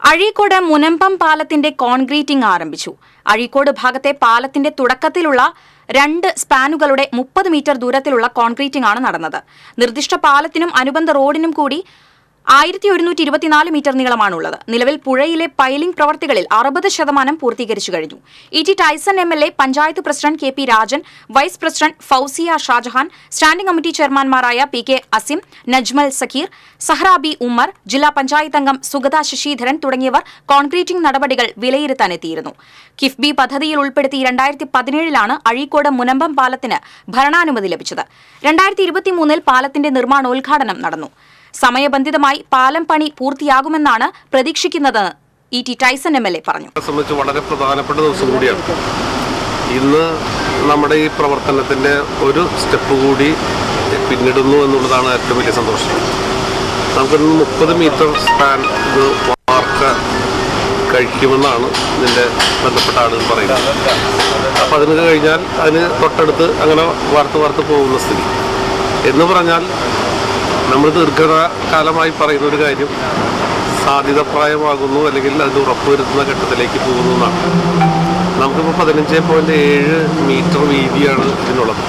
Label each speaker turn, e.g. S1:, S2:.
S1: അഴീക്കോട് മുനമ്പം പാലത്തിന്റെ കോൺക്രീറ്റിംഗ് ആരംഭിച്ചു. അഴീക്കോട് ഭാഗത്തെ പാലത്തിന്റെ തുടക്കത്തിലുള്ള രണ്ട് സ്പാനുകളുടെ മുപ്പത് മീറ്റർ ദൂരത്തിലുള്ള കോൺക്രീറ്റിംഗ് ആണ് നടന്നത്. നിർദ്ദിഷ്ട പാലത്തിനും അനുബന്ധ റോഡിനും കൂടി ആയിരത്തി ഒരുന്നൂറ്റി ഇരുപത്തിനാല് മീറ്റർ നീളമാണുള്ളത്. നിലവിൽ പുഴയിലെ പൈലിംഗ് പ്രവർത്തികളിൽ അറുപത് ശതമാനം പൂർത്തീകരിച്ചു കഴിഞ്ഞു. E T Tyson M L A panchayat president K P Rajan vice president Fousiya Shajahan standing committee ചെയർമാൻമാരായ P K Asim Najmal Sakheer Sahrabi Ummer ജില്ലാ പഞ്ചായത്ത് അംഗം സുഗത ശശിധരൻ തുടങ്ങിയവർ കോൺക്രീറ്റിംഗ് നടപടികൾ വിലയിരുത്താനെത്തിയിരുന്നു കിഫ്ബി പദ്ധതിയിൽ ഉൾപ്പെടുത്തി രണ്ടായിരത്തി പതിനേഴിലാണ് അഴീക്കോട് മുനമ്പം പാലത്തിന് ഭരണാനുമതി ലഭിച്ചത്. രണ്ടായിരത്തി ഇരുപത്തിമൂന്നിൽ പാലത്തിന്റെ നിർമ്മാണോദ്ഘാടനം നടന്നു. സമയബന്ധിതമായി പാലം പണി പൂർത്തിയാകുമെന്നാണ് പ്രതീക്ഷിക്കുന്നത്. E T Tyson M L A പറഞ്ഞു.
S2: സംബന്ധിച്ച് വളരെ പ്രധാനപ്പെട്ട ദിവസം കൂടിയാണ്. ഇന്ന് നമ്മുടെ ഈ പ്രവർത്തനത്തിന്റെ ഒരു സ്റ്റെപ്പ് കൂടി പിന്നിടുന്നു എന്നുള്ളതാണ് ഏറ്റവും വലിയ സന്തോഷം. നമുക്കിന്ന് മുപ്പത് മീറ്റർ സ്പാൻ ഇത് വാർക്ക കഴിക്കുമെന്നാണ് ഇതിന്റെ ബന്ധപ്പെട്ട ആളുകൾ പറയുന്നത്. അപ്പം അതിന് കഴിഞ്ഞാൽ അതിന് തൊട്ടടുത്ത് അങ്ങനെ വാർത്ത് വാർത്ത് പോകുന്ന സ്ഥിതി. എന്ന് പറഞ്ഞാൽ നമ്മൾ ദീർഘകാലമായി പറയുന്ന ഒരു കാര്യം. സാധ്യത പ്രായമാകുന്നു അല്ലെങ്കിൽ അത് ഉറപ്പുവരുത്തുന്ന ഘട്ടത്തിലേക്ക് പോകുന്നു എന്നാണ്. നമുക്കിപ്പോൾ പതിനഞ്ച് പോയിന്റ് ഏഴ് മീറ്റർ വീതിയാണ് ഇതിനുള്ളത്.